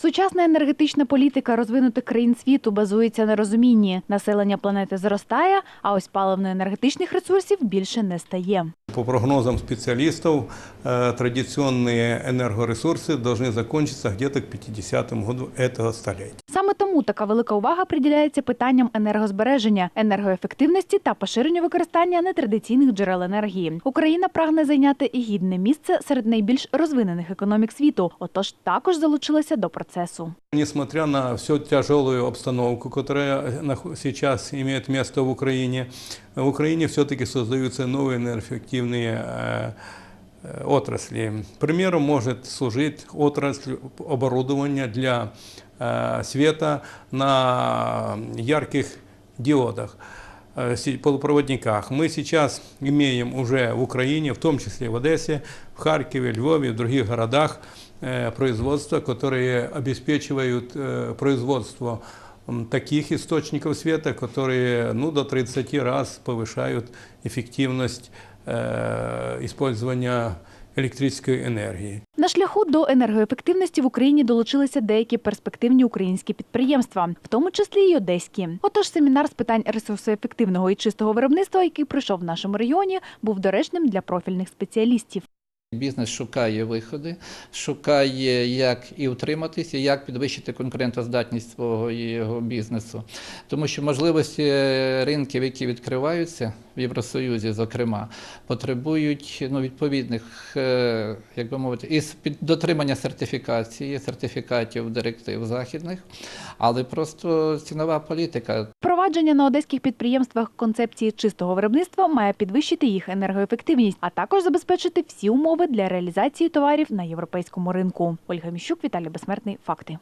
Сучасна енергетична політика розвинутих країн світу базується на розумінні. Населення планети зростає, а ось паливно-енергетичних ресурсів більше не стає. По прогнозам специалистов, э, традиционные энергоресурсы должны закончиться где-то к 50 году этого столетия. Саме тому така велика увага приділяється питанням енергозбереження, енергоефективності та поширенню використання нетрадиційних джерел енергії. Україна прагне зайняти і гідне місце серед найбільш розвинених економік світу, отож також залучилася до процесу. Несмотря на всю тяжелую обстановку, которая нах- сейчас имеет место в Украине, в Украине все-таки создаются новые энергоэффективные э, э, отрасли. Примером может служить отрасль оборудования для э, света на ярких диодах, э, си- полупроводниках. Мы сейчас имеем уже в Украине, в том числе в Одессе, в Харькове, Львове, в других городах э, производства, которые обеспечивают э, производство м, таких источников света, которые ну, до 30 раз повышают эффективность э, использования электрической энергии. На шляху до енергоефективності в Україні долучилися деякі перспективні українські підприємства, в тому числі й одеські. Отож, семінар з питань ресурсоефективного і чистого виробництва, який пройшов в нашому регіоні, був доречним для профільних спеціалістів. Бізнес шукає виходи, шукає, як і утриматися, як підвищити конкурентоздатність свого його бізнесу. Тому що можливості ринків, які відкриваються в Євросоюзі, зокрема, потребують ну, відповідних, е, як би мовити, і дотримання сертифікації, сертифікатів директив західних, але просто цінова політика Впровадження на одеських підприємствах концепції чистого виробництва має підвищити їх енергоефективність, а також забезпечити всі умови для реалізації товарів на європейському ринку. Ольга Міщук, Віталій Безсмертний. Факти.